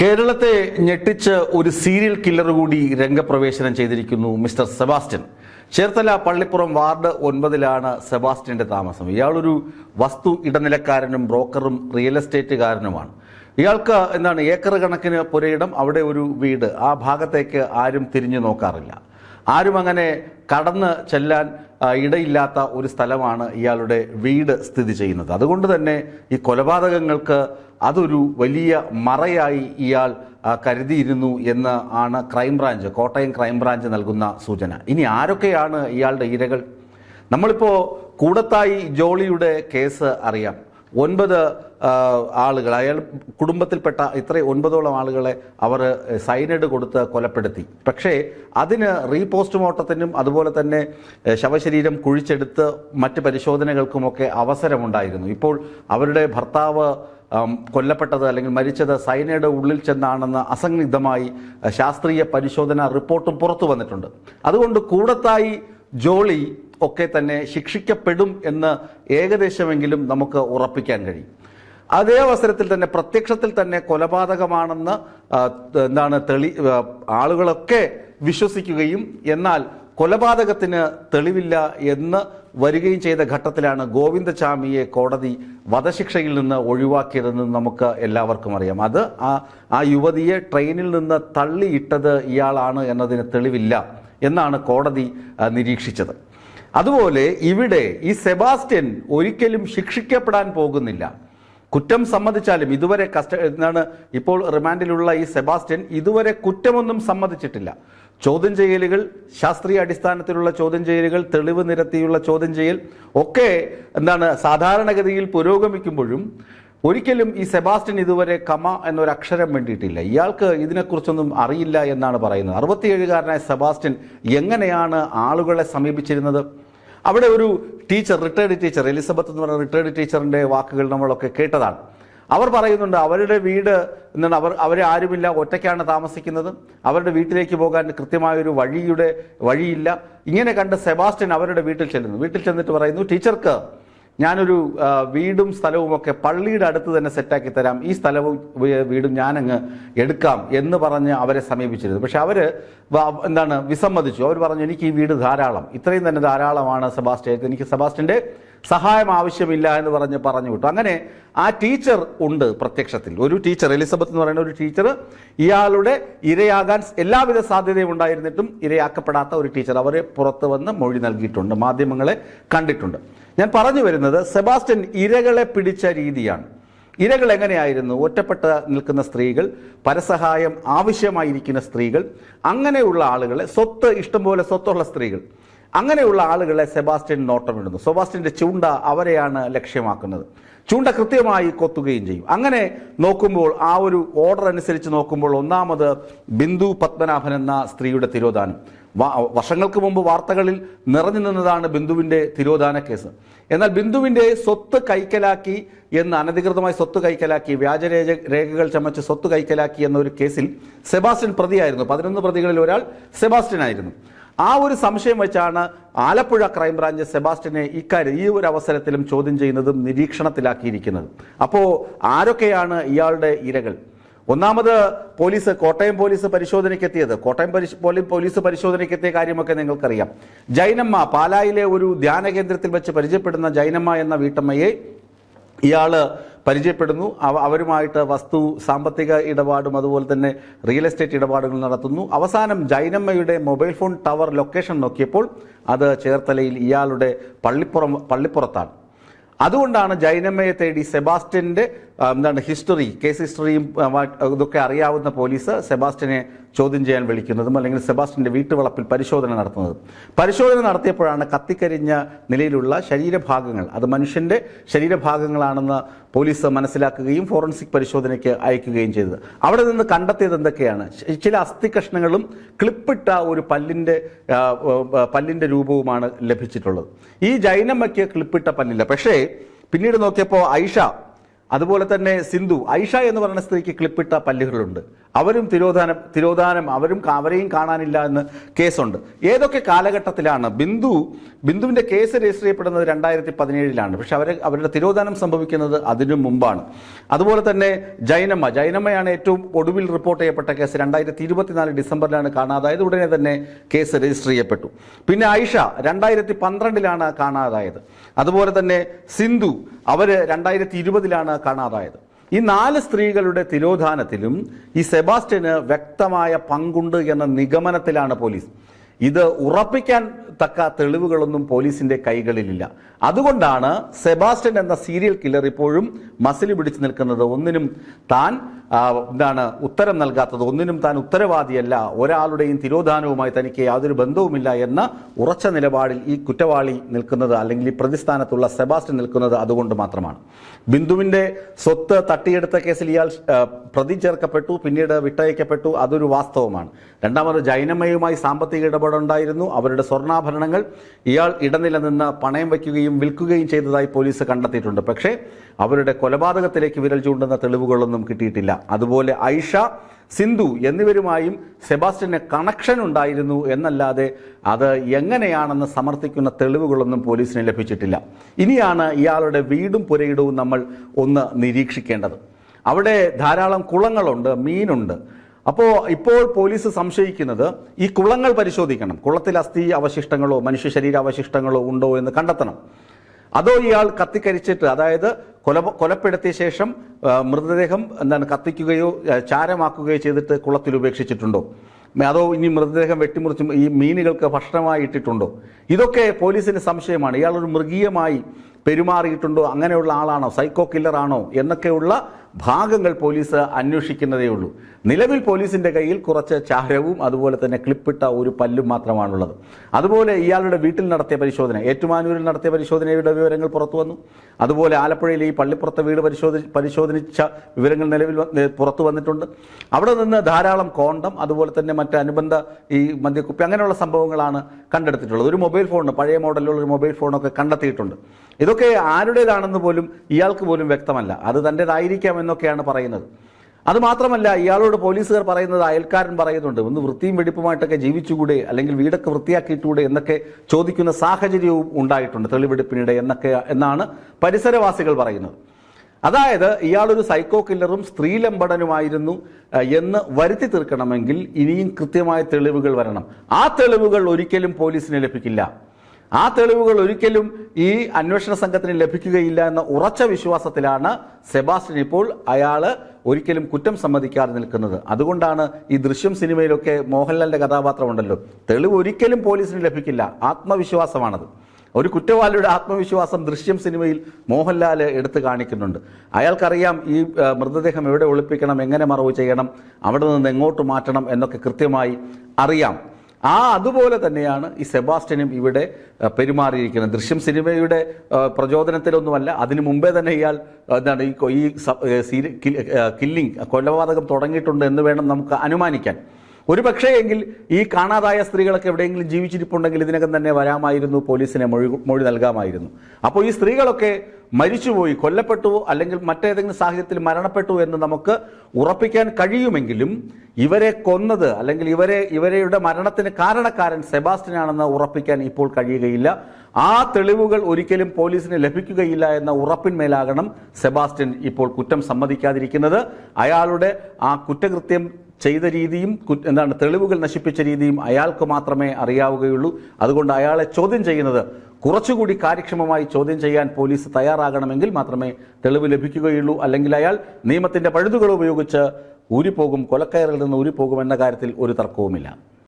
കേരളത്തെ ഞെട്ടിച്ച് ഒരു serial killer കൂടി രംഗപ്രവേശനം ചെയ്തിരിക്കുന്നു mister Sebastian. Cherthala Pallippuram ward ഒൻപതിലാണ് സെബാസ്റ്റ്യന്റെ താമസം. ഇയാളൊരു വസ്തു ഇടനിലക്കാരനും ബ്രോക്കറും റിയൽ എസ്റ്റേറ്റുകാരനുമാണ്. ഇയാൾക്ക് എന്താണ് ഏക്കർ കണക്കിന് പുരയിടം അവിടെ ഒരു വീട്. ആ ഭാഗത്തേക്ക് ആരും തിരിഞ്ഞു നോക്കാറില്ല. ആരും അങ്ങനെ കടന്ന് ചെല്ലാൻ ഇടയില്ലാത്ത ഒരു സ്ഥലമാണ് ഇയാളുടെ വീട് സ്ഥിതി ചെയ്യുന്നത്. അതുകൊണ്ട് തന്നെ ഈ കൊലപാതകങ്ങൾക്ക് അതൊരു വലിയ മറയായി ഇയാൾ കരുതിയിരുന്നു എന്ന് ആണ് ക്രൈംബ്രാഞ്ച് കോട്ടയം ക്രൈംബ്രാഞ്ച് നൽകുന്ന സൂചന. ഇനി ആരൊക്കെയാണ് ഇയാളുടെ ഇരകൾ? നമ്മളിപ്പോൾ കൂടത്തായി ജോളിയുടെ കേസ് അറിയാം. ഒൻപത് ആളുകൾ അയാൾ കുടുംബത്തിൽപ്പെട്ട ഇത്ര ഒൻപതോളം ആളുകളെ അവർ സൈനഡ് കൊടുത്ത് കൊലപ്പെടുത്തി. പക്ഷേ അതിന് റീപോസ്റ്റ്മോർട്ടത്തിനും അതുപോലെ തന്നെ ശവശരീരം കുഴിച്ചെടുത്ത് മറ്റ് പരിശോധനകൾക്കുമൊക്കെ അവസരമുണ്ടായിരുന്നു. ഇപ്പോൾ അവരുടെ ഭർത്താവ് കൊല്ലപ്പെട്ടത് അല്ലെങ്കിൽ മരിച്ചത് സൈനയുടെ ഉള്ളിൽ ചെന്നാണെന്ന് അസന്നിഗ്ധമായി ശാസ്ത്രീയ പരിശോധന റിപ്പോർട്ടും പുറത്തു വന്നിട്ടുണ്ട്. അതുകൊണ്ട് കൂടത്തായി ജോളി ഒക്കെ തന്നെ ശിക്ഷിക്കപ്പെടും എന്ന് ഏകദേശമെങ്കിലും നമുക്ക് ഉറപ്പിക്കാൻ കഴിയും. അതേ അവസരത്തിൽ തന്നെ പ്രത്യക്ഷത്തിൽ തന്നെ കൊലപാതകമാണെന്ന് എന്താണ് തെളി ആളുകളൊക്കെ വിശ്വസിക്കുകയും എന്നാൽ കൊലപാതകത്തിന് തെളിവില്ല എന്ന് വരികയും ചെയ്ത ഘട്ടത്തിലാണ് ഗോവിന്ദചാമിയെ കോടതി വധശിക്ഷയിൽ നിന്ന് ഒഴിവാക്കിയതെന്ന് നമുക്ക് എല്ലാവർക്കും അറിയാം. അത് ആ ആ യുവതിയെ ട്രെയിനിൽ നിന്ന് തള്ളിയിട്ടത് ഇയാളാണ് എന്നതിന് തെളിവില്ല എന്നാണ് കോടതി നിരീക്ഷിച്ചത്. അതുപോലെ ഇവിടെ ഈ സെബാസ്റ്റ്യൻ ഒരിക്കലും ശിക്ഷിക്കപ്പെടാൻ പോകുന്നില്ല. കുറ്റം സമ്മതിച്ചാലും ഇതുവരെ കസ്റ്റ എന്താണ് ഇപ്പോൾ റിമാൻഡിലുള്ള ഈ സെബാസ്റ്റ്യൻ ഇതുവരെ കുറ്റമൊന്നും സമ്മതിച്ചിട്ടില്ല. ചോദ്യം ചെയ്യലുകൾ ശാസ്ത്രീയ അടിസ്ഥാനത്തിലുള്ള ചോദ്യം ചെയ്യലുകൾ തെളിവ് നിരത്തിയുള്ള ചോദ്യം ചെയ്യൽ ഒക്കെ എന്താണ് സാധാരണഗതിയിൽ പുരോഗമിക്കുമ്പോഴും ഒരിക്കലും ഈ സെബാസ്റ്റ്യൻ ഇതുവരെ കമ എന്നൊരു അക്ഷരം വേണ്ടിയിട്ടില്ല. ഇയാൾക്ക് ഇതിനെക്കുറിച്ചൊന്നും അറിയില്ല എന്നാണ് പറയുന്നത്. അറുപത്തിയേഴുകാരനായ സെബാസ്റ്റ്യൻ എങ്ങനെയാണ് ആളുകളെ സമീപിച്ചിരുന്നത്? അവിടെ ഒരു ടീച്ചർ റിട്ടയർഡ് ടീച്ചർ എലിസബത്ത് എന്ന് പറയുന്ന റിട്ടയർഡ് ടീച്ചറിന്റെ വാക്കുകൾ നമ്മളൊക്കെ കേട്ടതാണ്. അവർ പറയുന്നുണ്ട് അവരുടെ വീട് എന്താണ് അവർ അവരെ ആരുമില്ല ഒറ്റയ്ക്കാണ് താമസിക്കുന്നത്. അവരുടെ വീട്ടിലേക്ക് പോകാൻ കൃത്യമായൊരു വഴിയുടെ വഴിയില്ല. ഇങ്ങനെ കണ്ട് സെബാസ്റ്റ്യൻ അവരുടെ വീട്ടിൽ ചെല്ലുന്നു. വീട്ടിൽ ചെന്നിട്ട് പറയുന്നു ടീച്ചർക്ക് ഞാനൊരു വീടും സ്ഥലവും ഒക്കെ പള്ളിയുടെ അടുത്ത് തന്നെ സെറ്റാക്കി തരാം. ഈ സ്ഥലവും വീടും ഞാനങ്ങ് എടുക്കാം എന്ന് പറഞ്ഞ് അവരെ സമീപിച്ചിരുന്നു. പക്ഷെ അവർ എന്താണ് വിസമ്മതിച്ചു. അവർ പറഞ്ഞു എനിക്ക് ഈ വീട് ധാരാളം. ഇത്രയും തന്നെ ധാരാളമാണ് സെബാസ്റ്റ്യൻ. എനിക്ക് സെബാസ്റ്റ്യന്റെ സഹായം ആവശ്യമില്ല എന്ന് പറഞ്ഞ് പറഞ്ഞു വിട്ടു. അങ്ങനെ ആ ടീച്ചർ ഉണ്ട് പ്രത്യക്ഷത്തിൽ. ഒരു ടീച്ചർ എലിസബത്ത് എന്ന് പറയുന്ന ഒരു ടീച്ചർ ഇയാളുടെ ഇരയാകാൻ എല്ലാവിധ സാധ്യതയും ഉണ്ടായിരുന്നിട്ടും ഇരയാക്കപ്പെടാത്ത ഒരു ടീച്ചർ. അവരെ പുറത്ത് വന്ന് മൊഴി നൽകിയിട്ടുണ്ട് മാധ്യമങ്ങളെ കണ്ടിട്ടുണ്ട്. ഞാൻ പറഞ്ഞു വരുന്നത് സെബാസ്റ്റ്യൻ ഇരകളെ പിടിച്ച രീതിയാണ്. ഇരകൾ എങ്ങനെയായിരുന്നു? ഒറ്റപ്പെട്ട നിൽക്കുന്ന സ്ത്രീകൾ പരസഹായം ആവശ്യമായിരിക്കുന്ന സ്ത്രീകൾ അങ്ങനെയുള്ള ആളുകളെ സ്വത്ത് ഇഷ്ടംപോലെ സ്വത്തുള്ള സ്ത്രീകൾ. അങ്ങനെയുള്ള ആളുകളെ സെബാസ്റ്റ്യൻ നോട്ടമിടുന്നു. സെബാസ്റ്റ്യന്റെ ചൂണ്ട അവരെയാണ് ലക്ഷ്യമാക്കുന്നത്. ചൂണ്ട കൃത്യമായി കൊത്തുകയും ചെയ്യും. അങ്ങനെ നോക്കുമ്പോൾ ആ ഒരു ഓർഡർ അനുസരിച്ച് നോക്കുമ്പോൾ ഒന്നാമത് ബിന്ദു പത്മനാഭൻ എന്ന സ്ത്രീയുടെ തിരോധാനം. വർഷങ്ങൾക്ക് മുമ്പ് വാർത്തകളിൽ നിറഞ്ഞു നിന്നതാണ് ബിന്ദുവിന്റെ തിരോധാന കേസ്. എന്നാൽ ബിന്ദുവിന്റെ സ്വത്ത് കൈക്കലാക്കി എന്ന് അനധികൃതമായി സ്വത്ത് കൈക്കലാക്കി വ്യാജരേഖ രേഖകൾ ചമച്ച് സ്വത്ത് കൈക്കലാക്കി എന്ന ഒരു കേസിൽ സെബാസ്റ്റ്യൻ പ്രതിയായിരുന്നു. പതിനൊന്ന് പ്രതികളിൽ ഒരാൾ സെബാസ്റ്റ്യൻ ആയിരുന്നു. ആ ഒരു സംശയം വെച്ചാണ് ആലപ്പുഴ ക്രൈംബ്രാഞ്ച് സെബാസ്റ്റ്യനെ ഇക്കാര്യം ഈ ഒരു അവസരത്തിലും ചോദ്യം ചെയ്യുന്നതും നിരീക്ഷണത്തിലാക്കിയിരിക്കുന്നത്. അപ്പോൾ ആരൊക്കെയാണ് ഇയാളുടെ ഇരകൾ? ഒന്നാമത് പോലീസ് കോട്ടയം പോലീസ് പരിശോധനയ്ക്ക് എത്തിയത് കോട്ടയം പോലീസ് പരിശോധനയ്ക്ക് എത്തിയ കാര്യമൊക്കെ നിങ്ങൾക്കറിയാം. ജൈനമ്മ പാലായിലെ ഒരു ധ്യാന കേന്ദ്രത്തിൽ വെച്ച് പരിചയപ്പെടുന്ന ജൈനമ്മ എന്ന വീട്ടമ്മയെ ഇയാൾ പരിചയപ്പെടുന്നു. അവ അവരുമായിട്ട് വസ്തു സാമ്പത്തിക ഇടപാടും അതുപോലെ തന്നെ റിയൽ എസ്റ്റേറ്റ് ഇടപാടുകൾ നടത്തുന്നു. അവസാനം ജൈനമ്മയുടെ മൊബൈൽ ഫോൺ ടവർ ലൊക്കേഷൻ നോക്കിയപ്പോൾ അത് ചേർത്തലയിൽ ഇയാളുടെ പള്ളിപ്പുറം പള്ളിപ്പുറത്താണ്. അതുകൊണ്ടാണ് ജൈനമ്മയെ തേടി സെബാസ്റ്റ്യന്റെ എന്താണ് ഹിസ്റ്ററി കേസ് ഹിസ്റ്ററിയും ഇതൊക്കെ അറിയാവുന്ന പോലീസ് സെബാസ്റ്റിനെ ചോദ്യം ചെയ്യാൻ വിളിക്കുന്നതും അല്ലെങ്കിൽ സെബാസ്റ്റിന്റെ വീട്ടുവളപ്പിൽ പരിശോധന നടത്തുന്നതും. പരിശോധന നടത്തിയപ്പോഴാണ് കത്തിക്കരിഞ്ഞ നിലയിലുള്ള ശരീരഭാഗങ്ങൾ. അത് മനുഷ്യന്റെ ശരീരഭാഗങ്ങളാണെന്ന് പോലീസ് മനസ്സിലാക്കുകയും ഫോറൻസിക് പരിശോധനയ്ക്ക് അയക്കുകയും ചെയ്തത്. അവിടെ നിന്ന് കണ്ടെത്തിയത് എന്തൊക്കെയാണ്? ചില അസ്ഥി കഷ്ണങ്ങളും ക്ലിപ്പിട്ട ഒരു പല്ലിന്റെ പല്ലിന്റെ രൂപവുമാണ് ലഭിച്ചിട്ടുള്ളത്. ഈ ജൈനമ്മയ്ക്ക് ക്ലിപ്പിട്ട പല്ലില്ല. പക്ഷേ പിന്നീട് നോക്കിയപ്പോൾ ഐഷ അതുപോലെ തന്നെ സിന്ധു ഐഷ എന്ന് പറയുന്ന സ്ത്രീക്ക് ക്ലിപ്പിട്ട പല്ലുകളുണ്ട്. അവരും തിരോധാനം തിരോധാനം അവരും അവരെയും കാണാനില്ല എന്ന് കേസുണ്ട്. ഏതൊക്കെ കാലഘട്ടത്തിലാണ് ബിന്ദു ബിന്ദുവിന്റെ കേസ് രജിസ്റ്റർ ചെയ്യപ്പെടുന്നത് രണ്ടായിരത്തി പതിനേഴിലാണ് പക്ഷെ അവരെ അവരുടെ തിരോധാനം സംഭവിക്കുന്നത് അതിനു മുമ്പാണ്. അതുപോലെ തന്നെ ജൈനമ്മ. ജൈനമ്മയാണ് ഏറ്റവും ഒടുവിൽ റിപ്പോർട്ട് ചെയ്യപ്പെട്ട കേസ്. രണ്ടായിരത്തി ഇരുപത്തിനാല് ഡിസംബറിലാണ് കാണാതായത്. ഉടനെ തന്നെ കേസ് രജിസ്റ്റർ ചെയ്യപ്പെട്ടു. പിന്നെ ഐഷ രണ്ടായിരത്തി പന്ത്രണ്ടിലാണ് കാണാതായത്. അതുപോലെ തന്നെ സിന്ധു അവർ രണ്ടായിരത്തി ഇരുപതിലാണ് കാണാതായത്. ഈ നാല് സ്ത്രീകളുടെ തിരോധാനത്തിലും ഈ സെബാസ്റ്റ്യന് വ്യക്തമായ പങ്കുണ്ട് എന്ന നിഗമനത്തിലാണ് പോലീസ്. ഇത് ഉറപ്പിക്കാൻ തക്ക തെളിവുകളൊന്നും പോലീസിന്റെ കൈകളിലില്ല. അതുകൊണ്ടാണ് സെബാസ്റ്റ്യൻ എന്ന സീരിയൽ കില്ലർ ഇപ്പോഴും മസിൽ പിടിച്ചു നിൽക്കുന്നത്. ഒന്നിനും താൻ എന്താണ് ഉത്തരം നൽകാത്തത് ഒന്നിനും താൻ ഉത്തരവാദിയല്ല. ഒരാളുടെയും തിരോധാനവുമായി തനിക്ക് യാതൊരു ബന്ധവുമില്ല എന്ന ഉറച്ച നിലപാടിൽ ഈ കുറ്റവാളി നിൽക്കുന്നത് അല്ലെങ്കിൽ ഈ പ്രതിസ്ഥാനത്തുള്ള സെബാസ്റ്റ്യൻ നിൽക്കുന്നത് അതുകൊണ്ട് മാത്രമാണ്. ബിന്ദുവിന്റെ സ്വത്ത് തട്ടിയെടുത്ത കേസിൽ ഇയാൾ പ്രതി ചേർക്കപ്പെട്ടു പിന്നീട് വിട്ടയക്കപ്പെട്ടു. അതൊരു വാസ്തവമാണ്. രണ്ടാമത് ജൈനമ്മയുമായി സാമ്പത്തിക ഇടപാടുണ്ടായിരുന്നു അവരുടെ സ്വർണാഭരണങ്ങൾ ഇയാൾ ഇടനില നിന്ന് പണയം വയ്ക്കുകയും വിൽക്കുകയും ചെയ്തതായി പോലീസ് കണ്ടെത്തിയിട്ടുണ്ട്. പക്ഷേ അവരുടെ കൊലപാതകത്തിലേക്ക് വിരൽ ചൂണ്ടുന്ന തെളിവുകളൊന്നും കിട്ടിയിട്ടില്ല. അതുപോലെ ഐഷ സിന്ധു എന്നിവരുമായും സെബാസ്റ്റ്യന് കണക്ഷൻ ഉണ്ടായിരുന്നു എന്നല്ലാതെ അത് എങ്ങനെയാണെന്ന് സമർത്ഥിക്കുന്ന തെളിവുകളൊന്നും പോലീസിന് ലഭിച്ചിട്ടില്ല. ഇനിയാണ് ഇയാളുടെ വീടും പുരയിടവും നമ്മൾ ഒന്ന് നിരീക്ഷിക്കേണ്ടത്. അവിടെ ധാരാളം കുളങ്ങളുണ്ട് മീനുണ്ട്. അപ്പോൾ ഇപ്പോൾ പോലീസ് സംശയിക്കുന്നത് ഈ കുളങ്ങൾ പരിശോധിക്കണം. കുളത്തിൽ അസ്ഥി അവശിഷ്ടങ്ങളോ മനുഷ്യ ശരീര അവശിഷ്ടങ്ങളോ ഉണ്ടോ എന്ന് കണ്ടെത്തണം. അതോ ഇയാൾ കത്തിക്കരിച്ചിട്ട് അതായത് കൊല കൊലപ്പെടുത്തിയ ശേഷം മൃതദേഹം എന്താണ് കത്തിക്കുകയോ ചാരമാക്കുകയോ ചെയ്തിട്ട് കുളത്തിൽ ഉപേക്ഷിച്ചിട്ടുണ്ടോ? അതോ ഇനി മൃതദേഹം വെട്ടിമുറിച്ച് ഈ മീനുകൾക്ക് ഭക്ഷണമായി ഇട്ടിട്ടുണ്ടോ? ഇതൊക്കെ പോലീസിന് സംശയമാണ്. ഇയാൾ ഒരു മൃഗീയമായി പെരുമാറിയിട്ടുണ്ടോ? അങ്ങനെയുള്ള ആളാണോ? സൈക്കോ കില്ലറാണോ എന്നൊക്കെയുള്ള ഭാഗങ്ങൾ പോലീസ് അന്വേഷിക്കുന്നതേ ഉള്ളൂ. നിലവിൽ പോലീസിന്റെ കയ്യിൽ കുറച്ച് ചാരവും അതുപോലെ തന്നെ ക്ലിപ്പിട്ട ഒരു പല്ലും മാത്രമാണുള്ളത്. അതുപോലെ ഇയാളുടെ വീട്ടിൽ നടത്തിയ പരിശോധന ഏറ്റുമാനൂരിൽ നടത്തിയ പരിശോധനയുടെ വിവരങ്ങൾ പുറത്തു വന്നു. അതുപോലെ ആലപ്പുഴയിലെ ഈ പള്ളിപ്പുറത്തെ വീട് പരിശോധി പരിശോധിച്ച വിവരങ്ങൾ നിലവിൽ പുറത്തു വന്നിട്ടുണ്ട്. അവിടെ നിന്ന് ധാരാളം കോണ്ടം അതുപോലെ തന്നെ മറ്റ് അനുബന്ധ ഈ മദ്യക്കുപ്പി അങ്ങനെയുള്ള സംഭവങ്ങളാണ് കണ്ടെടുത്തിട്ടുള്ളത്. ഒരു മൊബൈൽ ഫോൺ പഴയ മോഡലിലുള്ള ഒരു മൊബൈൽ ഫോണൊക്കെ കണ്ടെത്തിയിട്ടുണ്ട്. ഇതൊക്കെ ആരുടേതാണെന്ന് പോലും ഇയാൾക്ക് പോലും വ്യക്തമല്ല. അത് തന്റെതായിരിക്കാം എന്നൊക്കെയാണ് പറയുന്നത്. അതുമാത്രമല്ല ഇയാളോട് പോലീസുകാർ പറയുന്നത് അയൽക്കാരൻ പറയുന്നുണ്ട്. ഒന്ന് വൃത്തിയും വെടിപ്പുമായിട്ടൊക്കെ ജീവിച്ചുകൂടെ? അല്ലെങ്കിൽ വീടൊക്കെ വൃത്തിയാക്കിയിട്ടൂടെ? എന്നൊക്കെ ചോദിക്കുന്ന സാഹചര്യവും ഉണ്ടായിട്ടുണ്ട് തെളിവെടുപ്പിനിടെ എന്നൊക്കെ എന്നാണ് പരിസരവാസികൾ പറയുന്നത്. അതായത് ഇയാളൊരു സൈക്കോ കില്ലറും സ്ത്രീലമ്പടനുമായിരുന്നു എന്ന് വരുത്തി തീർക്കണമെങ്കിൽ ഇനിയും കൃത്യമായ തെളിവുകൾ വരണം. ആ തെളിവുകൾ ഒരിക്കലും പോലീസിന് ലഭിക്കില്ല. ആ തെളിവുകൾ ഒരിക്കലും ഈ അന്വേഷണ സംഘത്തിന് ലഭിക്കുകയില്ല എന്ന ഉറച്ച വിശ്വാസത്തിലാണ് സെബാസ്റ്റ്യൻ ഇപ്പോൾ അയാൾ ഒരിക്കലും കുറ്റം സമ്മതിക്കാതെ നിൽക്കുന്നത്. അതുകൊണ്ടാണ് ഈ ദൃശ്യം സിനിമയിലൊക്കെ മോഹൻലാലിന്റെ കഥാപാത്രമുണ്ടല്ലോ. തെളിവ് ഒരിക്കലും പോലീസിന് ലഭിക്കില്ല. ആത്മവിശ്വാസമാണത്. ഒരു കുറ്റവാളിയുടെ ആത്മവിശ്വാസം ദൃശ്യം സിനിമയിൽ മോഹൻലാൽ എടുത്തു കാണിക്കുന്നുണ്ട്. അയാൾക്കറിയാം ഈ മൃതദേഹം എവിടെ ഒളിപ്പിക്കണം എങ്ങനെ മറവ് ചെയ്യണം അവിടെ നിന്ന് എങ്ങോട്ട് മാറ്റണം എന്നൊക്കെ കൃത്യമായി അറിയാം. ആ അതുപോലെ തന്നെയാണ് ഈ സെബാസ്റ്റ്യനും ഇവിടെ പെരുമാറിയിരിക്കുന്നത്. ദൃശ്യം സിനിമയുടെ പ്രചോദനത്തിലൊന്നുമല്ല അതിനു മുമ്പേ തന്നെ ഇയാൾ എന്താണ് ഈ കില്ലിംഗ് കൊലപാതകം തുടങ്ങിയിട്ടുണ്ട് എന്ന് വേണം നമുക്ക് അനുമാനിക്കാൻ. ഒരു പക്ഷേ എങ്കിൽ ഈ കാണാതായ സ്ത്രീകളൊക്കെ എവിടെയെങ്കിലും ജീവിച്ചിരിപ്പുണ്ടെങ്കിൽ ഇതിനകം തന്നെ വരാമായിരുന്നു പോലീസിനെ മൊഴി മൊഴി നൽകാമായിരുന്നു. അപ്പോൾ ഈ സ്ത്രീകളൊക്കെ മരിച്ചുപോയി കൊല്ലപ്പെട്ടു അല്ലെങ്കിൽ മറ്റേതെങ്കിലും സാഹചര്യത്തിൽ മരണപ്പെട്ടു എന്ന് നമുക്ക് ഉറപ്പിക്കാൻ കഴിയുമെങ്കിലും ഇവരെ കൊന്നത് അല്ലെങ്കിൽ ഇവരെ ഇവരുടെ മരണത്തിന് കാരണക്കാരൻ സെബാസ്റ്റ്യനാണെന്ന് ഉറപ്പിക്കാൻ ഇപ്പോൾ കഴിയുകയില്ല. ആ തെളിവുകൾ ഒരിക്കലും പോലീസിന് ലഭിക്കുകയില്ല എന്ന ഉറപ്പിന്മേലാകണം സെബാസ്റ്റ്യൻ ഇപ്പോൾ കുറ്റം സമ്മതിക്കാതിരിക്കുന്നത്. അയാളുടെ ആ കുറ്റകൃത്യം ചെയ്ത രീതിയും എന്താണ് തെളിവുകൾ നശിപ്പിച്ച രീതിയും അയാൾക്ക് മാത്രമേ അറിയാവുകയുള്ളൂ. അതുകൊണ്ട് അയാളെ ചോദ്യം ചെയ്യുന്നത് കുറച്ചുകൂടി കാര്യക്ഷമമായി ചോദ്യം ചെയ്യാൻ പോലീസ് തയ്യാറാകണമെങ്കിൽ മാത്രമേ തെളിവ് ലഭിക്കുകയുള്ളൂ. അല്ലെങ്കിൽ അയാൾ നിയമത്തിന്റെ പഴുതുകൾ ഉപയോഗിച്ച് ഊരിപ്പോകും കൊലക്കയറിൽ നിന്ന് ഊരിപ്പോകും എന്ന കാര്യത്തിൽ ഒരു തർക്കവുമില്ല.